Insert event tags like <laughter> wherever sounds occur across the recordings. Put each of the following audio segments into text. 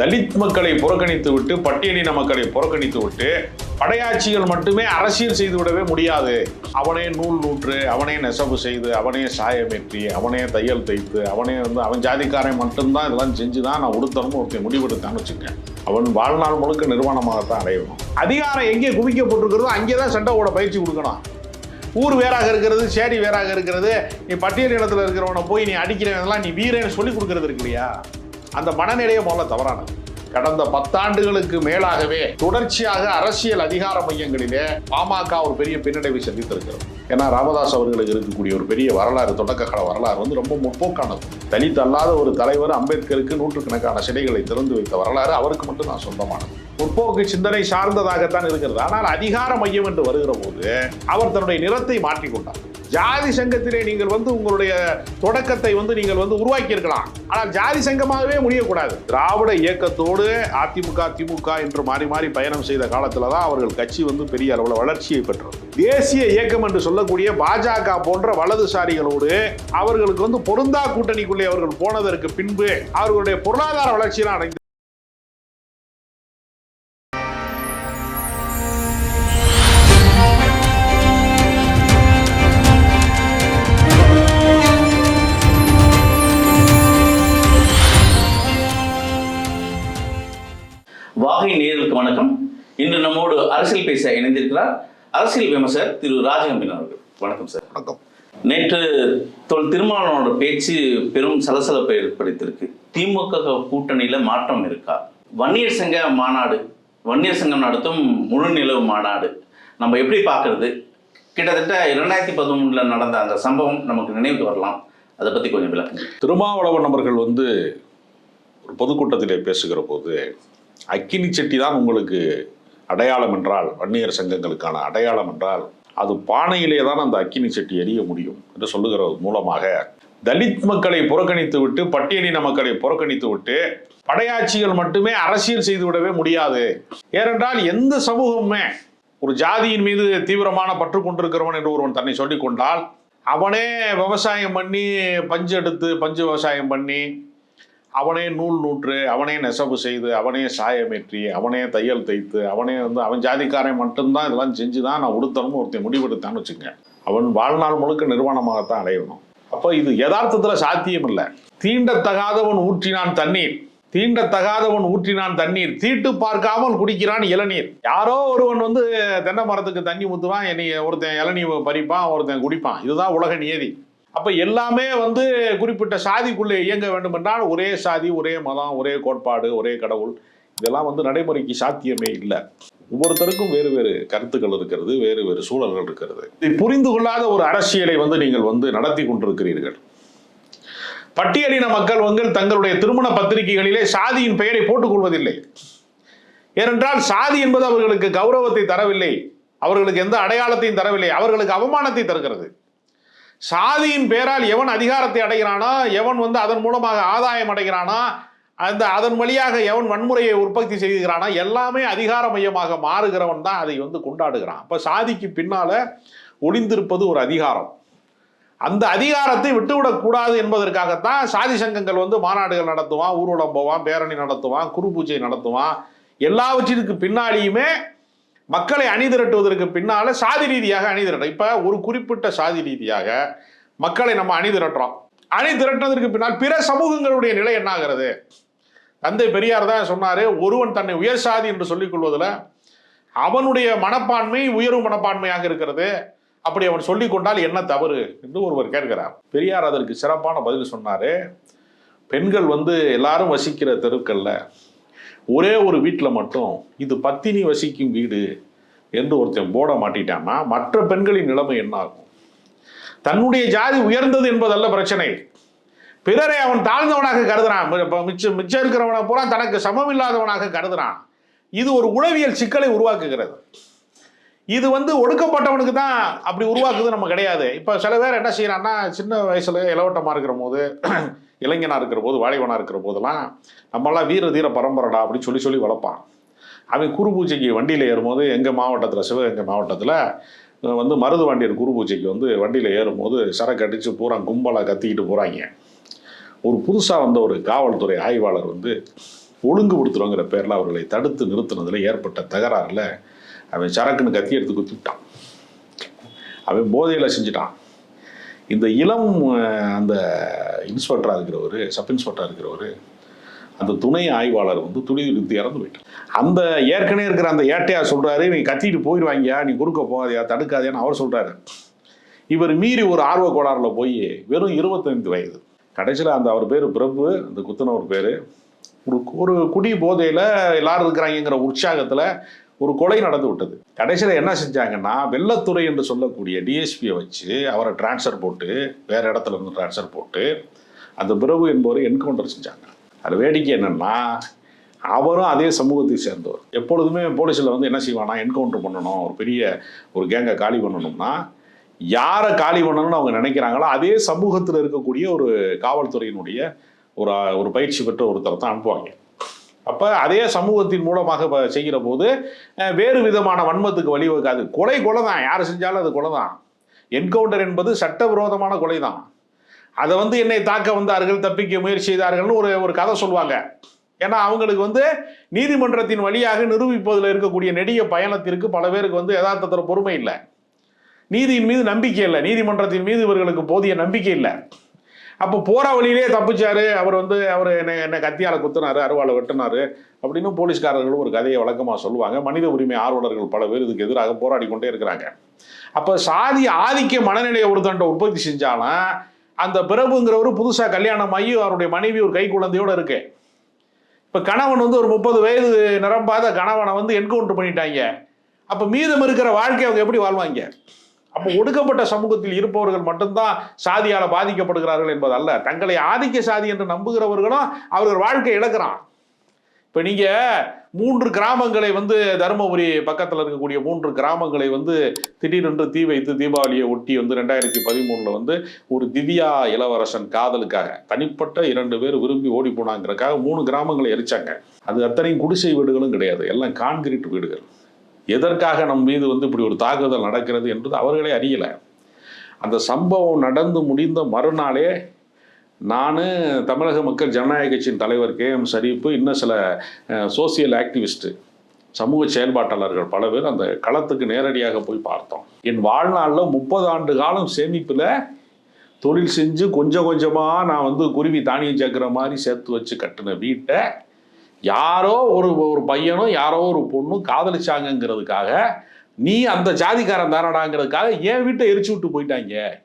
தலித் மக்களை புறக்கணித்து விட்டு பட்டியலின மக்களை புறக்கணித்து விட்டு படையாட்சிகள் மட்டுமே அரசியல் செய்து விடவே முடியாது. அவனே நூல் நூற்று அவனே நெசவு செய்து அவனே சாயமேற்றி அவனே தையல் தைத்து அவனே வந்து அவன் ஜாதிக்காரன் மட்டும்தான் இதெல்லாம் செஞ்சு தான் நான் உடுத்தணும்னு ஒருத்தன் முடிவெடுத்தான்னு வச்சுக்கேன் அவன் வாழ்நாள் முழுக்க நிர்வாணமாகத்தான் அடையணும். அதிகாரம் எங்கே குவிக்கப்பட்டிருக்கிறதோ அங்கே தான் சண்டவோட பயிற்சி கொடுக்கணும். ஊர் வேறாக இருக்கிறது சேரி வேறாக இருக்கிறது நீ பட்டியல் இடத்துல இருக்கிறவனை போய் நீ அடிக்கிறவனெல்லாம் நீ வீரன்னு சொல்லி கொடுக்கறது இருக்கு இல்லையா அந்த மனநிலையை முதல்ல தவறானது. கடந்த பத்தாண்டுகளுக்கு மேலாகவே தொடர்ச்சியாக அரசியல் அதிகார மையங்களிலே பாமக ஒரு பெரிய பின்னடைவை சந்தித்திருக்கிறது. ஏன்னா ராமதாஸ் அவர்களுக்கு இருக்கக்கூடிய ஒரு பெரிய வரலாறு தொடக்ககால வரலாறு வந்து ரொம்ப முற்போக்கானது தலித் அல்லாத ஒரு தலைவர் அம்பேத்கருக்கு நூற்றுக்கணக்கான சிலைகளை திறந்து வைத்த வரலாறு அவருக்கு மட்டும் நான் சொந்தமானது. முற்போக்கு சிந்தனை சார்ந்ததாகத்தான் இருக்கிறது. ஆனால் அதிகார மையம் என்று வருகிற போது அவர் தன்னுடைய நிறத்தை மாற்றிக்கொண்டார் ஜாதி சங்கத்திலே நீங்கள் வந்து உங்களுடைய தொடக்கத்தை வந்து நீங்கள் வந்து உருவாக்கி இருக்கலாம் ஆனால் ஜாதி சங்கமாகவே முடியக்கூடாது. திராவிட இயக்கத்தோடு அதிமுக திமுக என்று மாறி மாறி பயணம் செய்த காலத்தில் தான் அவர்கள் கட்சி வந்து பெரிய அளவில் வளர்ச்சியை பெற்றது. தேசிய இயக்கம் என்று சொல்லக்கூடிய பாஜக போன்ற வலதுசாரிகளோடு அவர்களுக்கு வந்து பொருந்தா கூட்டணிக்குள்ளே அவர்கள் போனதற்கு பின்பு அவர்களுடைய பொருளாதார வளர்ச்சியெல்லாம் அடைந்து அரசியல் பேச இணைந்திருக்கிறார் அரசியல் விமர்சகர் திரு ராஜகம்பின் அவர்கள். வணக்கம் சார் வணக்கம். நேற்று தொல் திருமாவளவனோட பேச்சு பெரும் சலசலப்பை ஏற்படுத்தியிருக்கு. திமுக கூட்டணியில மாற்றம் இருக்கா? வன்னியர் சங்க மாநாடு வன்னியர் சங்கம் நடத்தும் முழு நிலவு மாநாடு நம்ம எப்படி பார்க்கறது? கிட்டத்தட்ட இரண்டாயிரத்தி பதிமூணுல நடந்த அந்த சம்பவம் நமக்கு நினைவுக்கு வரலாம். அதை பத்தி கொஞ்சம் விளக்குங்க. திருமாவளவன் அவர்கள் வந்து ஒரு பொதுக்கூட்டத்திலே பேசுகிற போது அக்கினி செட்டி தான் உங்களுக்கு அடையாளம் என்றால் வன்னியர் சங்கங்களுக்கான அடையாளம் என்றால் அது பானையிலே தான் அந்த அக்கினி செட்டி எரிய முடியும் என்று சொல்லுகிறது மூலமாக. தலித் மக்களை புறக்கணித்து விட்டு பட்டியலின மக்களை புறக்கணித்து விட்டு படையாட்சிகள் மட்டுமே அரசியல் செய்துவிடவே முடியாது. ஏனென்றால் எந்த சமூகமுமே ஒரு ஜாதியின் மீது தீவிரமான பற்று கொண்டிருக்கிறவன் என்று ஒருவன் தன்னை சொல்லிக்கொண்டால் அவனே விவசாயம் பண்ணி பஞ்சு எடுத்து பஞ்சு விவசாயம் பண்ணி அவனே நூல் நூற்று அவனே நெசவு செய்து அவனே சாயமேற்றி அவனே தையல் தைத்து அவனே வந்து அவன் ஜாதிக்காரன் மட்டும்தான் இதெல்லாம் செஞ்சு தான் நான் உடுத்தணும்னு ஒருத்தன் முடிவெடுத்தான்னு வச்சுங்க அவன் வாழ்நாள் முழுக்க நிர்வாணமாகத்தான் அடையணும். அப்போ இது யதார்த்தத்தில் சாத்தியம் இல்லை. தீண்டத்தகாதவன் ஊற்றினான் தண்ணீர். தீண்டத்தகாதவன் ஊற்றினான் தண்ணீர். தீட்டு பார்க்காமல் குடிக்கிறான் இளநீர். யாரோ ஒருவன் வந்து தென்னை மரத்துக்கு தண்ணி ஊற்றுவான் என்னை ஒருத்தன் இளநீ பறிப்பான் ஒருத்தன் குடிப்பான். இதுதான் உலக நியதி. அப்போ எல்லாமே வந்து குறிப்பிட்ட சாதிக்குள்ளே இயங்க வேண்டும் என்றால் ஒரே சாதி ஒரே மதம் ஒரே கோட்பாடு ஒரே கடவுள் இதெல்லாம் வந்து நடைமுறைக்கு சாத்தியமே இல்லை. ஒவ்வொருத்தருக்கும் வேறு வேறு கருத்துக்கள் இருக்கிறது வேறு வேறு சூழல்கள் இருக்கிறது. இதை புரிந்து கொள்ளாத ஒரு அரசியலை வந்து நீங்கள் வந்து நடத்தி கொண்டிருக்கிறீர்கள். பட்டியலின மக்கள் வந்து தங்களுடைய திருமண பத்திரிகைகளிலே சாதியின் பெயரை போட்டுக்கொள்வதில்லை ஏனென்றால் சாதி என்பது அவர்களுக்கு கௌரவத்தை தரவில்லை. அவர்களுக்கு எந்த அடையாளத்தையும் தரவில்லை. அவர்களுக்கு அவமானத்தை தருகிறது. சாதியின் பேரால் எவன் அதிகாரத்தை அடைகிறானோ எவன் வந்து அதன் மூலமாக ஆதாயம் அடைகிறானோ அந்த அதன் வழியாக எவன் வன்முறையை உற்பத்தி செய்கிறானோ எல்லாமே அதிகார மையமாக மாறுகிறவன் தான் அதை வந்து கொண்டாடுகிறான். அப்போ சாதிக்கு பின்னால் ஒளிந்திருப்பது ஒரு அதிகாரம். அந்த அதிகாரத்தை விட்டுவிடக்கூடாது என்பதற்காகத்தான் சாதி சங்கங்கள் வந்து மாநாடுகள் நடத்துவான் ஊர்வலம் போவான் பேரணி நடத்துவான் குரு பூஜை நடத்துவான். எல்லாவற்றிற்கு பின்னாடியுமே மக்களை அணிதிரட்டுவதற்கு பின்னால சாதி ரீதியாக அணிதிரட்டும் இப்ப ஒரு குறிப்பிட்ட சாதி ரீதியாக மக்களை நம்ம அணிதிரட்டுறோம். அணி திரட்டினதற்கு பின்னால் பிற சமூகங்களுடைய நிலை என்ன ஆகிறது? தந்தை பெரியார் தான் சொன்னாரு ஒருவன் தன்னை உயர் சாதி என்று சொல்லிக் கொள்வதில் அவனுடைய மனப்பான்மை உயர்வு மனப்பான்மையாக இருக்கிறது. அப்படி அவன் சொல்லிக் கொண்டால் என்ன தவறு என்று ஒருவர் கேட்கிறார். பெரியார் அதற்கு சிறப்பான பதில் சொன்னாரு. பெண்கள் வந்து எல்லாரும் வசிக்கிற தெருக்களில் ஒரே ஒரு வீட்டில் மட்டும் இது பத்தினி வசிக்கும் வீடு என்று ஒருத்தன் போட மாட்டிட்டான்னா மற்ற பெண்களின் நிலைமை என்ன ஆகும்? தன்னுடைய ஜாதி உயர்ந்தது என்பதல்ல பிரச்சனை. பிறரை அவன் தாழ்ந்தவனாக கருதுறான். மிச்சம் மிச்சம் இருக்கிறவனை பூரா தனக்கு சமம் இல்லாதவனாக கருதுறான். இது ஒரு உளவியல் சிக்கலை உருவாக்குகிறது. இது வந்து ஒடுக்கப்பட்டவனுக்கு தான் அப்படி உருவாக்குது நம்ம கிடையாது. இப்போ சில பேர் என்ன செய்யறான்னா சின்ன வயசுல இளவட்டமாக இருக்கிற போது இளைஞனாக இருக்கிற போது வாழைவனாக இருக்கிற போதெல்லாம் நம்மளாம் வீர தீர பரம்பரடா அப்படின்னு சொல்லி சொல்லி வளர்ப்பான். அவன் குரு பூஜைக்கு வண்டியில் ஏறும்போது எங்கள் மாவட்டத்தில் சிவகங்கை மாவட்டத்தில் வந்து மருது வாண்டியர் குரு பூஜைக்கு வந்து வண்டியில் ஏறும்போது சரக்கு அடித்து பூரா கும்பலாக கத்திக்கிட்டு போகிறாங்க ஒரு புதுசாக வந்த ஒரு காவல்துறை ஆய்வாளர் வந்து ஒழுங்குபடுத்துறோங்கிற பேரில் அவர்களை தடுத்து நிறுத்தினதில் ஏற்பட்ட தகராறில் அவன் சரக்குன்னு கத்தி எடுத்து குத்தி விட்டான் அவன் போதையில் செஞ்சுட்டான். இந்த இளம் அந்த இன்ஸ்பெக்டராக இருக்கிறவர் சப் இன்ஸ்பெக்டராக இருக்கிறவர் அந்த துணை ஆய்வாளர் வந்து துணி இறந்து போயிட்டார். அந்த ஏற்கனவே இருக்கிற அந்த ஏட்டையா சொல்கிறாரு நீ கத்திட்டு போயிடுவாங்கயா நீ கொடுக்க போகாதியா தடுக்காதேன்னு அவர் சொல்கிறாரு இவர் மீறி ஒரு ஆர்வ கோளாறில் போய் வெறும் இருபத்தைந்து வயது. கடைசியில் அந்த அவர் பேர் பிரபு அந்த குத்துனவர் பேர். ஒரு ஒரு குடி போதையில் எல்லாரும் இருக்கிறாங்கங்கிற உற்சாகத்தில் ஒரு கொலை நடந்து விட்டது. கடைசியில் என்ன செஞ்சாங்கன்னா வெள்ளத்துறை என்று சொல்லக்கூடிய டிஎஸ்பியை வச்சு அவரை டிரான்ஸ்ஃபர் போட்டு வேற இடத்துல இருந்து டிரான்ஸ்ஃபர் போட்டு அந்த பிரபு என்பவரை என்கவுண்டர் செஞ்சாங்க. அது வேடிக்கை என்னென்னா அவரும் அதே சமூகத்தை சேர்ந்தவர். எப்பொழுதுமே போலீஸில் வந்து என்ன செய்வானா என்கவுண்டர் பண்ணணும் ஒரு பெரிய ஒரு கேங்கை காலி பண்ணணும்னா யாரை காலி பண்ணணும்னு அவங்க நினைக்கிறாங்களோ அதே சமூகத்தில் இருக்கக்கூடிய ஒரு காவல்துறையினுடைய ஒரு ஒரு பயிற்சி பெற்ற ஒருத்தரை தான் அனுப்புவாங்க. அப்போ அதே சமூகத்தின் மூலமாக செய்கிற போது வேறு விதமான வன்மத்துக்கு வழிவகுக்காது கொலை கொலை தான் யார் செஞ்சாலும் அது கொலை தான் என்கவுண்டர் என்பது சட்டவிரோதமான கொலை தான் அதை வந்து என்னை தாக்க வந்தார்கள் தப்பிக்க முயற்சி செய்தார்கள்னு ஒரு ஒரு கதை சொல்லுவாங்க ஏன்னா அவங்களுக்கு வந்து நீதிமன்றத்தின் வழியாக நிரூபிப்பதில் இருக்கக்கூடிய நெடிய பயணத்திற்கு பல பேருக்கு வந்து யதார்த்தத்தில் பொறுமை இல்லை. நீதியின் மீது நம்பிக்கை இல்லை. நீதிமன்றத்தின் மீது இவர்களுக்கு போதிய நம்பிக்கை இல்லை. அப்போ போகிற வழியிலே தப்பிச்சார். அவர் வந்து அவர் என்னை என்னை கத்தியால் குத்துனாரு அருவாளை வெட்டினாரு அப்படின்னு போலீஸ்காரர்களும் ஒரு கதையை வழக்கமாக சொல்லுவாங்க. மனித உரிமை ஆர்வலர்கள் பல பேர் இதுக்கு எதிராக போராடி கொண்டே இருக்கிறாங்க. அப்போ சாதி ஆதிக்க மனநிலையை ஒருத்தன்ட்ட உற்பத்தி செஞ்சாலும் அந்த பிரபுங்கிறவர் புதுசாக கல்யாணம் ஆகி அவருடைய மனைவி ஒரு கை குழந்தையோடு இருக்கு. இப்போ கணவன் வந்து ஒரு முப்பது வயது நிரம்பாத கணவனை வந்து என்கவுண்டர் பண்ணிட்டாங்க. அப்போ மீதம் இருக்கிற வாழ்க்கை அவங்க எப்படி வாழ்வாங்க? அப்போ ஒடுக்கப்பட்ட சமூகத்தில் இருப்பவர்கள் மட்டும்தான் சாதியால் பாதிக்கப்படுகிறார்கள் என்பது அல்ல. தங்களை ஆதிக்க சாதி என்று நம்புகிறவர்களும் அவர்கள் வாழ்க்கை இழக்கிறான். இப்போ நீங்கள் மூன்று கிராமங்களை வந்து தருமபுரி பக்கத்தில் இருக்கக்கூடிய மூன்று கிராமங்களை வந்து திடீரென்று தீ வைத்து தீபாவளியை ஒட்டி வந்து ரெண்டாயிரத்தி பதிமூணில் வந்து ஒரு திவ்யா இளவரசன் காதலுக்காக தனிப்பட்ட இரண்டு பேர் விரும்பி ஓடி போனாங்கிறக்காக மூணு கிராமங்களை எரிச்சாங்க. அது அத்தனையும் குடிசை வீடுகளும் கிடையாது. எல்லாம் கான்கிரீட் வீடுகள். எதற்காக நம் மீது வந்து இப்படி ஒரு தாக்குதல் நடக்கிறது என்பது அவர்களே அறியலை. அந்த சம்பவம் நடந்து முடிந்த மறுநாளே நான் தமிழக மக்கள் ஜனநாயக கட்சியின் தலைவர் கே எம் சரிப்பு இன்னும் சில சோசியல் ஆக்டிவிஸ்ட்டு சமூக செயல்பாட்டாளர்கள் பல பேர் அந்த களத்துக்கு நேரடியாக போய் பார்த்தோம். என் வாழ்நாளில் முப்பது ஆண்டு காலம் சேமிப்பில் தொழில் செஞ்சு கொஞ்சம் கொஞ்சமாக நான் வந்து குருவி தானியம் சேர்க்குற மாதிரி சேர்த்து வச்சு கட்டின வீட்டை யாரோ ஒரு ஒரு பையனும் யாரோ ஒரு பொண்ணும் காதலிச்சாங்கங்கிறதுக்காக நீ அந்த ஜாதிக்காரன் தானடாங்கிறதுக்காக என் வீட்டை எரிச்சு விட்டு போயிட்டாங்க.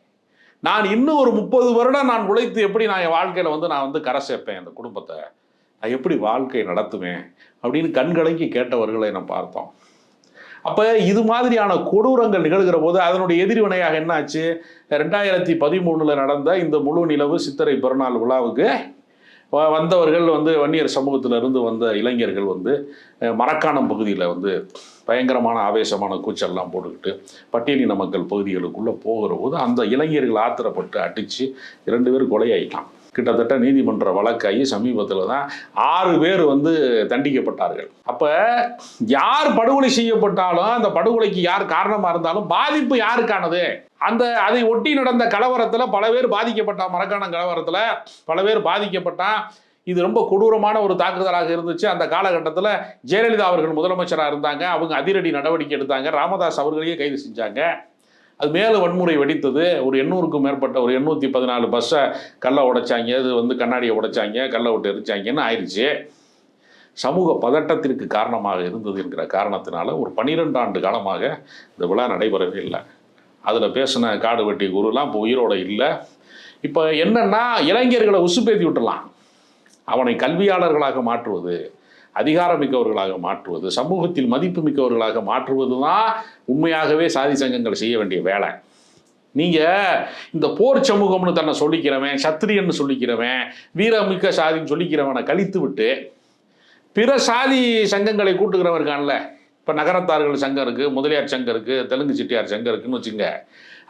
நான் இன்னும் ஒரு முப்பது வருடம் நான் உழைத்து எப்படி நான் என் வாழ்க்கையில் வந்து நான் வந்து கரை சேர்ப்பேன் அந்த குடும்பத்தை? நான் எப்படி வாழ்க்கை நடத்துவேன்? அப்படின்னு கண்கலங்கி கேட்டவர்களை நான் பார்த்தோம். அப்போ இது மாதிரியான கொடூரங்கள் நிகழ்கிற போது அதனுடைய எதிர்வினையாக என்னாச்சு? ரெண்டாயிரத்தி பதிமூணில் நடந்த இந்த முழு நிலவு சித்திரை பிறநாள் விழாவுக்கு வந்தவர்கள் வந்து வன்னியர் சமூகத்திலிருந்து வந்த இளைஞர்கள் வந்து மரக்காணம் பகுதியில் வந்து பயங்கரமான ஆவேசமான கூச்சல்லாம் போட்டுக்கிட்டு பட்டியலின மக்கள் பகுதிகளுக்குள்ளே போகிற போது அந்த இளைஞர்கள் ஆத்திரப்பட்டு அடித்து இரண்டு பேர் கொலையாயிட்டான் கிட்டத்தட்ட நீதிமன்ற வழக்காகி சமீபத்தில் தான் ஆறு பேர் வந்து தண்டிக்கப்பட்டார்கள். அப்போ யார் படுகொலை செய்யப்பட்டாலும் அந்த படுகொலைக்கு யார் காரணமாக இருந்தாலும் பாதிப்பு யாருக்கானது? அந்த அதை ஒட்டி நடந்த கலவரத்தில் பல பேர் பாதிக்கப்பட்டான் மரக்காணம் கலவரத்தில் பல பேர் பாதிக்கப்பட்டான். இது ரொம்ப கொடூரமான ஒரு தாக்குதலாக இருந்துச்சு. அந்த காலகட்டத்தில் ஜெயலலிதா அவர்கள் முதலமைச்சராக இருந்தாங்க. அவங்க அதிரடி நடவடிக்கை எடுத்தாங்க. ராமதாஸ் அவர்களையே கைது செஞ்சாங்க. அது மேலே வன்முறை வெடித்தது. ஒரு எண்ணூறுக்கும் மேற்பட்ட ஒரு எண்ணூற்றி பதினாலு பஸ்ஸை கல்லை உடைச்சாங்க. இது வந்து கண்ணாடியை உடைச்சாங்க கல்லை விட்டு எரிச்சாங்கன்னு ஆயிடுச்சு சமூக பதட்டத்திற்கு காரணமாக இருந்தது என்கிற காரணத்தினால ஒரு பன்னிரெண்டு ஆண்டு காலமாக இந்த விழா நடைபெறவே இல்லை. அதில் பேசின காடு வெட்டி குருலாம் இப்போ உயிரோட இல்லை. இப்போ என்னென்னா இளைஞர்களை உசுப்பேத்தி விட்டுலாம் அவனை கல்வியாளர்களாக மாற்றுவது அதிகாரமிக்கவர்களாக மாற்றுவது சமூகத்தில் மதிப்பு மிக்கவர்களாக மாற்றுவது தான் உண்மையாகவே சாதி சங்கங்கள் செய்ய வேண்டிய வேலை. நீங்கள் இந்த போர் சமூகம்னு தன்னை சொல்லிக்கிறவன் சத்திரியன்னு சொல்லிக்கிறவன் வீரமிக்க சாதின்னு சொல்லிக்கிறவனை கழித்து விட்டு பிற சாதி சங்கங்களை கூட்டுகிறவன் இருக்கான்ல. இப்போ நகரத்தார்கள் சங்கம் இருக்குது முதலியார் சங்கம் இருக்குது தெலுங்கு சிட்டியார் சங்கம் இருக்குன்னு வச்சுங்க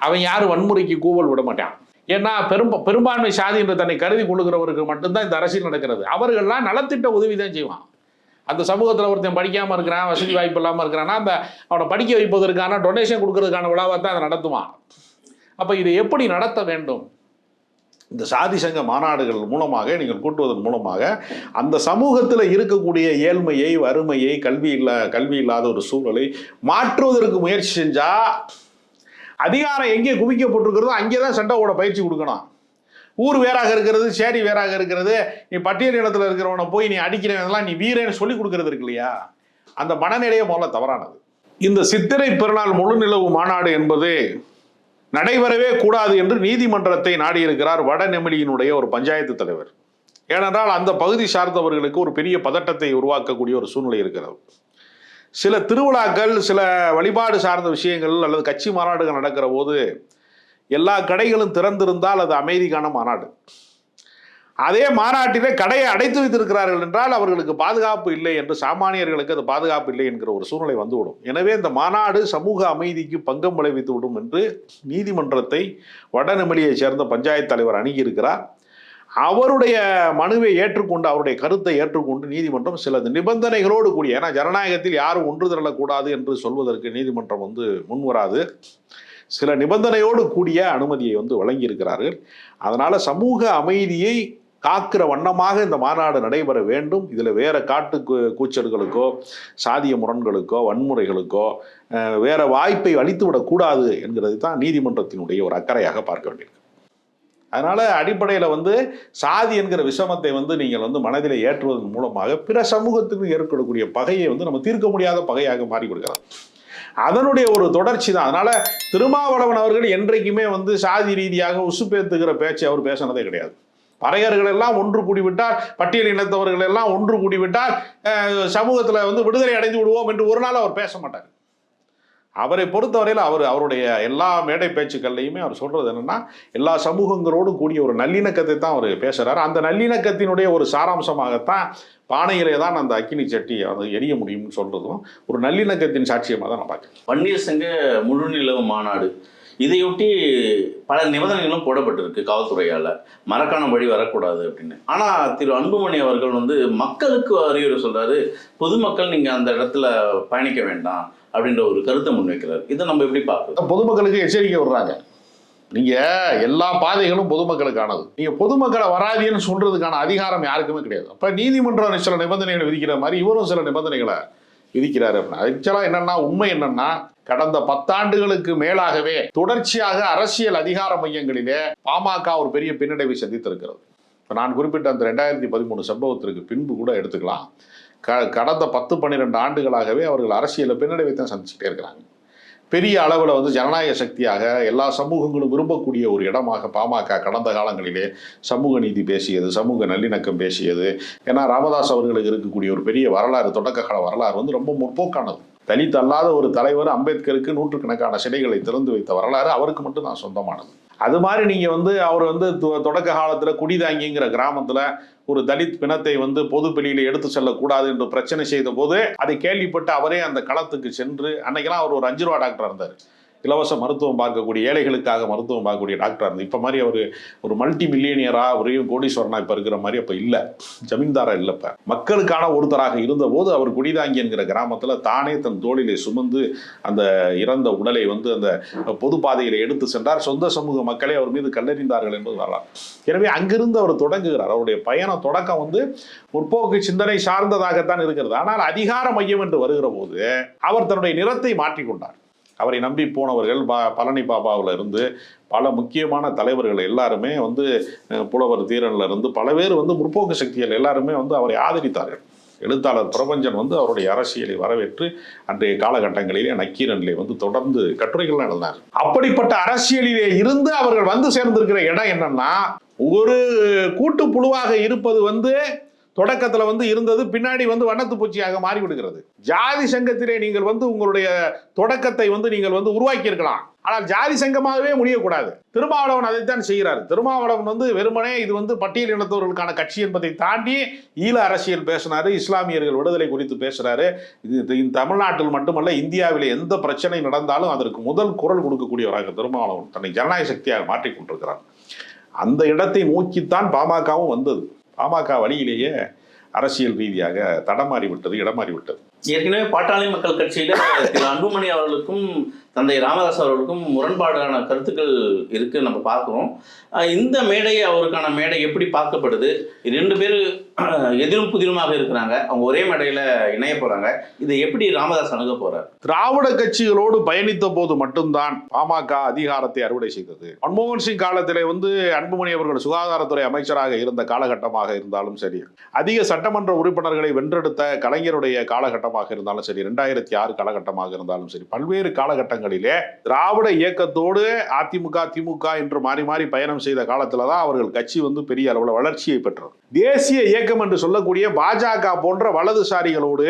அவன் யாரும் வன்முறைக்கு கூவல் விட மாட்டான். ஏன்னா பெரும் பெரும்பான்மை சாதி என்று தன்னை கருதி கொள்ளுகிறவருக்கு மட்டும்தான் இந்த அரசியல் நடக்கிறது. அவர்கள்லாம் நலத்திட்ட உதவி தான் செய்வான். அந்த சமூகத்தில் ஒருத்தன் படிக்காமல் இருக்கிறான் வசதி வாய்ப்பு இல்லாமல் இருக்கிறான்னா அந்த அவனை படிக்க வைப்பதற்கான டொனேஷன் கொடுக்கறதுக்கான விழாவை தான் அதை நடத்துவான். அப்போ இதை எப்படி நடத்த வேண்டும்? இந்த சாதி சங்க மாநாடுகள் மூலமாக நீங்கள் கூட்டுவதன் மூலமாக அந்த சமூகத்தில் இருக்கக்கூடிய ஏழ்மையை வறுமையை கல்வி இல்லா கல்வி இல்லாத ஒரு சூழலை மாற்றுவதற்கு முயற்சி செஞ்சால் அதிகாரம் எங்கே குவிக்கப்பட்டிருக்கிறதோ அங்கே தான் சண்டையோட பயிற்சி கொடுக்கணும். ஊர் வேறாக இருக்கிறது சேரி வேறாக இருக்கிறது நீ பட்டியல் இனத்தில் இருக்கிறவனை போய் நீ அடிக்கிறவனெல்லாம் நீ வீரன்னு சொல்லி கொடுக்கறது இருக்கு இல்லையா? அந்த மனநிலையை முதல்ல தவறானது. இந்த சித்திரை பெருநாள் முழு நிலவு மாநாடு என்பது நடைபெறவே கூடாது என்று நீதிமன்றத்தை நாடியிருக்கிறார் வடநெமிலியினுடைய ஒரு பஞ்சாயத்து தலைவர். ஏனென்றால் அந்த பகுதி சார்ந்தவர்களுக்கு ஒரு பெரிய பதட்டத்தை உருவாக்கக்கூடிய ஒரு சூழ்நிலை இருக்கிறது. சில திருவிழாக்கள் சில வழிபாடு சார்ந்த விஷயங்கள் அல்லது கட்சி மாநாடுகள் நடக்கிற போது எல்லா கடைகளும் திறந்திருந்தால் அது அமைதிக்கான மாநாடு. அதே மாநாட்டிலே கடையை அடைத்து வைத்திருக்கிறார்கள் என்றால் அவர்களுக்கு பாதுகாப்பு இல்லை என்று சாமானியர்களுக்கு அது பாதுகாப்பு இல்லை என்கிற ஒரு சூழ்நிலை வந்துவிடும். எனவே இந்த மாநாடு சமூக அமைதிக்கு பங்கம் விளைவித்து விடும் என்று நீதிமன்றத்தை வடநெமிலியைச் சேர்ந்த பஞ்சாயத்து தலைவர் அணுகியிருக்கிறார். அவருடைய மனுவை ஏற்றுக்கொண்டு அவருடைய கருத்தை ஏற்றுக்கொண்டு நீதிமன்றம் சில நிபந்தனைகளோடு கூடிய ஏன்னா ஜனநாயகத்தில் யாரும் ஒன்று திரளக்கூடாது என்று சொல்வதற்கு நீதிமன்றம் வந்து முன்வராது. சில நிபந்தனையோடு கூடிய அனுமதியை வந்து வழங்கியிருக்கிறார்கள். அதனால் சமூக அமைதியை காக்கிற வண்ணமாக இந்த மாநாடு நடைபெற வேண்டும். இதில் வேற காட்டு கூச்சல்களுக்கோ சாதிய முரண்களுக்கோ வன்முறைகளுக்கோ வேற வாய்ப்பை அளித்து விடக்கூடாது என்கிறது தான் நீதிமன்றத்தினுடைய ஒரு அக்கறையாக பார்க்க வேண்டியிருக்கு. அதனால் அடிப்படையில் வந்து சாதி என்கிற விஷமத்தை வந்து நீங்கள் வந்து மனதில் ஏற்றுவதன் மூலமாக பிற சமூகத்துக்கு ஏற்படக்கூடிய பகையை வந்து நம்ம தீர்க்க முடியாத பகையாக மாறி விடுகிறது அதனுடைய ஒரு தொடர்ச்சி தான். அதனால திருமாவளவன் அவர்கள் என்றைக்குமே வந்து சாதி ரீதியாக உசுப்பேத்துகிற பேச்சு அவர் பேசினதே கிடையாது. பறையர்கள் எல்லாம் ஒன்று கூடிவிட்டால் பட்டியல் இனத்தவர்கள் எல்லாம் ஒன்று கூடிவிட்டால் சமூகத்தில் வந்து விடுதலை அடைந்து விடுவோம் என்று ஒரு நாள் அவர் பேச மாட்டார். அவரை பொறுத்தவரையில் அவர் அவருடைய எல்லா மேடை பேச்சுக்கள்லையுமே அவர் சொல்கிறது என்னென்னா எல்லா சமூகங்களோடும் கூடிய ஒரு நல்லிணக்கத்தை தான் அவர் பேசுகிறார் அந்த நல்லிணக்கத்தினுடைய ஒரு சாராம்சமாகத்தான் பானையிலே தான் அந்த அக்கினி சட்டி அது எரிய முடியும்னு சொல்கிறதும் ஒரு நல்லிணக்கத்தின் சாட்சியமாக தான் நான் பார்க்குறேன். வன்னியர் சங்க முழுநிலவு மாநாடு. இதையொட்டி பல நிபந்தனைகளும் போடப்பட்டிருக்கு காவல்துறையால். மரக்காணம் வழி வரக்கூடாது அப்படின்னு. ஆனால் திரு அன்புமணி அவர்கள் வந்து மக்களுக்கு அறிவுரை சொல்கிறாரு பொதுமக்கள் நீங்கள் அந்த இடத்துல பயணிக்க வேண்டாம். அப்படின்ற ஒரு கருத்தை முன்வைக்கிறார் இதை நம்ம எப்படி பார்க்குறது? பொதுமக்களுக்கு எச்சரிக்கை விடுறாங்க. நீங்க எல்லா பாதைகளும் பொதுமக்களுக்கானது. நீங்க பொதுமக்களை வராதீன்னு சொல்றதுக்கான அதிகாரம் யாருக்குமே கிடையாது. அப்ப நீதிமன்றம் சில நிபந்தனைகளை விதிக்கிற மாதிரி இவரும் சில நிபந்தனைகளை விதிக்கிறாரு ஆக்சுவலா என்னன்னா உண்மை என்னன்னா கடந்த பத்தாண்டுகளுக்கு மேலாகவே தொடர்ச்சியாக அரசியல் அதிகார மையங்களிலே பாமக ஒரு பெரிய பின்னடைவை சந்தித்திருக்கிறது. இப்போ நான் குறிப்பிட்ட அந்த ரெண்டாயிரத்தி பதிமூணு சம்பவத்திற்கு பின்பு கூட எடுத்துக்கலாம். க கடந்த பத்து பன்னிரெண்டு ஆண்டுகளாகவே அவர்கள் அரசியலில் பின்னடைவை தான் சந்திச்சுட்டே இருக்கிறாங்க. பெரிய அளவில் வந்து ஜனநாயக சக்தியாக எல்லா சமூகங்களும் விரும்பக்கூடிய ஒரு இடமாக பாமக கடந்த காலங்களிலே சமூக நீதி பேசியது சமூக நல்லிணக்கம் பேசியது. ஏன்னா ராமதாஸ் அவர்களுக்கு இருக்கக்கூடிய ஒரு பெரிய வரலாறு தொடக்க கால வரலாறு வந்து ரொம்ப முற்போக்கானது. தலித் அல்லாத ஒரு தலைவர் அம்பேத்கருக்கு நூற்றுக்கணக்கான சிலைகளை திறந்து வைத்த வரலாறு அவருக்கு மட்டும் தான் சொந்தமானது. அது மாதிரி நீங்கள் வந்து அவர் வந்து தொ- தொடக்க காலத்தில் குடிதாங்கிங்கிற கிராமத்தில் ஒரு தலித் பிணத்தை வந்து பொது வெளியில எடுத்து செல்லக்கூடாது என்று பிரச்சனை செய்த போது அதை கேள்விப்பட்டு அவரே அந்த களத்துக்கு சென்று அன்னைக்கெல்லாம் அவர் ஒரு அஞ்சு ரூபா டாக்டர் இருந்தார். இலவச மருத்துவம் பார்க்கக்கூடிய ஏழைகளுக்காக மருத்துவம் பார்க்கக்கூடிய டாக்டர் இருந்து இப்போ மாதிரி அவர் ஒரு மல்டி மில்லியனியராக ஒரேயும் கோடீஸ்வரனா இப்போ இருக்கிற மாதிரி அப்போ இல்லை. ஜமீன்தாரா இல்லை இப்போ. மக்களுக்கான ஒருத்தராக இருந்தபோது அவர் குடிதாங்கி என்கிற கிராமத்தில் தானே தன் தோளிலே சுமந்து அந்த இறந்த உடலை வந்து அந்த பொது பாதையில் எடுத்து சென்றார். சொந்த சமூக மக்களே அவர் மீது கல்லறிந்தார்கள் என்பது வரலாறு. எனவே அங்கிருந்து அவர் தொடங்குகிறார். அவருடைய பயண தொடக்கம் வந்து முற்போக்கு சிந்தனை சார்ந்ததாகத்தான் இருக்கிறது. ஆனால் அதிகார மையம் என்று வருகிற போது அவர் தன்னுடைய நிறத்தை மாற்றிக்கொண்டார். அவரை நம்பி போனவர்கள் பா பழனி பாபாவில் இருந்து பல முக்கியமான தலைவர்கள் எல்லாருமே வந்து புலவர் தீரனில் இருந்து பல பேர் வந்து முற்போக்கு சக்திகள் எல்லாருமே வந்து அவரை ஆதரித்தார்கள். எழுத்தாளர் பிரபஞ்சன் வந்து அவருடைய அரசியலை வரவேற்று அன்றைய காலகட்டங்களிலே நக்கீரனிலே வந்து தொடர்ந்து கட்டுரைகள் நடந்தார் அப்படிப்பட்ட அரசியலிலே இருந்து அவர்கள் வந்து சேர்ந்திருக்கிற இடம் என்னன்னா ஒரு கூட்டு புழுவாக இருப்பது வந்து தொடக்கத்துல வந்து இருந்தது பின்னாடி வந்து வண்ணத்து பூச்சியாக மாறி விடுகிறது ஜாதி சங்கத்திலே நீங்கள் வந்து உங்களுடைய தொடக்கத்தை வந்து நீங்கள் வந்து உருவாக்கி இருக்கலாம் ஆனால் ஜாதி சங்கமாகவே முடியக்கூடாது. திருமாவளவன் அதைத்தான் செய்கிறார். திருமாவளவன் வந்து வெறுமனே இது வந்து பட்டியல் இனத்தவர்களுக்கான கட்சி என்பதை தாண்டி ஈழ அரசியல் பேசினாரு இஸ்லாமியர்கள் விடுதலை குறித்து பேசுறாரு. இது தமிழ்நாட்டில் மட்டுமல்ல இந்தியாவில் எந்த பிரச்சனை நடந்தாலும் அதற்கு முதல் குரல் கொடுக்கக்கூடியவராக திருமாவளவன் தன்னை ஜனநாயக சக்தியாக மாற்றிக் கொண்டிருக்கிறார். அந்த இடத்தை நோக்கித்தான் பாமகவும் வந்தது. பாமக வழியிலேயே அரசியல் ரீதியாக தடமாறி விட்டது இடமாறி விட்டது. ஏற்கனவே பாட்டாளி மக்கள் கட்சியில <laughs> திரு அன்புமணி அவர்களுக்கும் தந்தை ராமதாஸ் அவர்களுக்கும் முரண்பாடான கருத்துக்கள் இருக்கு நம்ம பார்க்குறோம். இந்த மேடை அவருக்கான மேடை எப்படி பார்க்கப்படுது? ரெண்டு பேர் <clears throat> எதிரும் புதிருமாக இருக்கிறாங்க. அவங்க ஒரே மேடையில் இணைய போகிறாங்க இதை எப்படி ராமதாஸ் அணுக போகிறார் திராவிட கட்சிகளோடு பயணித்த போது மட்டும்தான் பாமக அதிகாரத்தை அறுவடை செய்தது. மன்மோகன் சிங் காலத்திலே வந்து அன்புமணி அவர்கள் சுகாதாரத்துறை அமைச்சராக இருந்த காலகட்டமாக இருந்தாலும் சரி அதிக சட்டமன்ற உறுப்பினர்களை வென்றெடுத்த கலைஞருடைய காலகட்டமாக இருந்தாலும் சரி ரெண்டாயிரத்தி ஆறு காலகட்டமாக இருந்தாலும் சரி பல்வேறு காலகட்டங்கள் காலகட்டங்களிலே திராவிட இயக்கத்தோடு அதிமுக திமுக என்று மாறி மாறி பயணம் செய்த காலத்துல தான் அவர்கள் கட்சி வந்து பெரிய அளவில் வளர்ச்சியை பெற்றது. தேசிய இயக்கம் என்று சொல்லக்கூடிய பாஜக போன்ற வலதுசாரிகளோடு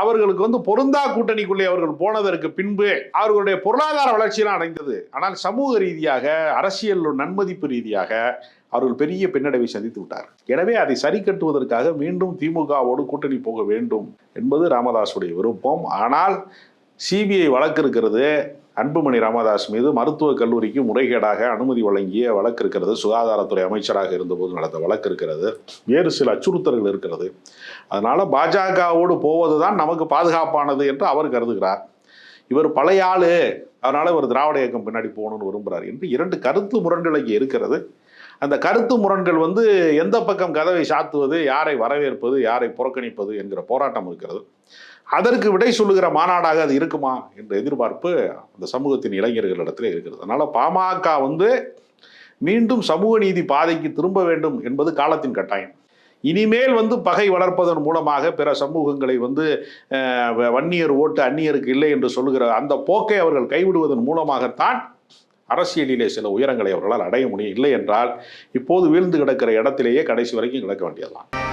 அவர்களுக்கு வந்து பொருந்தா கூட்டணிக்குள்ளே அவர்கள் போனதற்கு பின்பு அவர்களுடைய பொருளாதார வளர்ச்சியெல்லாம் அடைந்தது. ஆனால் சமூக ரீதியாக அரசியல் நன்மதிப்பு ரீதியாக அவர்கள் பெரிய பின்னடைவை சந்தித்து விட்டார் எனவே அதை சரி கட்டுவதற்காக மீண்டும் திமுகவோடு கூட்டணி போக வேண்டும் என்பது ராமதாசுடைய விருப்பம். ஆனால் சிபிஐ வழக்கு இருக்கிறது. அன்புமணி ராமதாஸ் மீது மருத்துவக் கல்லூரிக்கு முறைகேடாக அனுமதி வழங்கிய வழக்கு இருக்கிறது. சுகாதாரத்துறை அமைச்சராக இருந்தபோது நடந்த வழக்கு இருக்கிறது. வேறு சில அச்சுறுத்தல்கள் இருக்கிறது. அதனால பாஜகவோடு போவது தான் நமக்கு பாதுகாப்பானது என்று அவர் கருதுகிறார். இவர் பழைய ஆளு. அதனால இவர் திராவிட இயக்கம் பின்னாடி போகணும்னு விரும்புகிறார் என்று இரண்டு கருத்து முரண்கள் இங்கே இருக்கிறது. அந்த கருத்து முரண்கள் வந்து எந்த பக்கம் கதவை சாத்துவது யாரை வரவேற்பது யாரை புறக்கணிப்பது என்கிற போராட்டம் இருக்கிறது. அதற்கு விடை சொல்லுகிற மாநாடாக அது இருக்குமா என்ற எதிர்பார்ப்பு அந்த சமூகத்தின் இளைஞர்களிடத்தில் இருக்கிறது. அதனால் பாமக வந்து மீண்டும் சமூக நீதி பாதைக்கு திரும்ப வேண்டும் என்பது காலத்தின் கட்டாயம். இனிமேல் வந்து பகை வளர்ப்பதன் மூலமாக பிற சமூகங்களை வந்து வ- வன்னியர் ஓட்டு அந்நியருக்கு இல்லை என்று சொல்லுகிற அந்த போக்கை அவர்கள் கைவிடுவதன் மூலமாகத்தான் அரசியலிலே சில உயரங்களை அவர்களால் அடைய முடியும் இல்லை என்றால் இப்போது வீழ்ந்து கிடக்கிற இடத்திலேயே கடைசி வரைக்கும் கிடக்க வேண்டியதுதான்.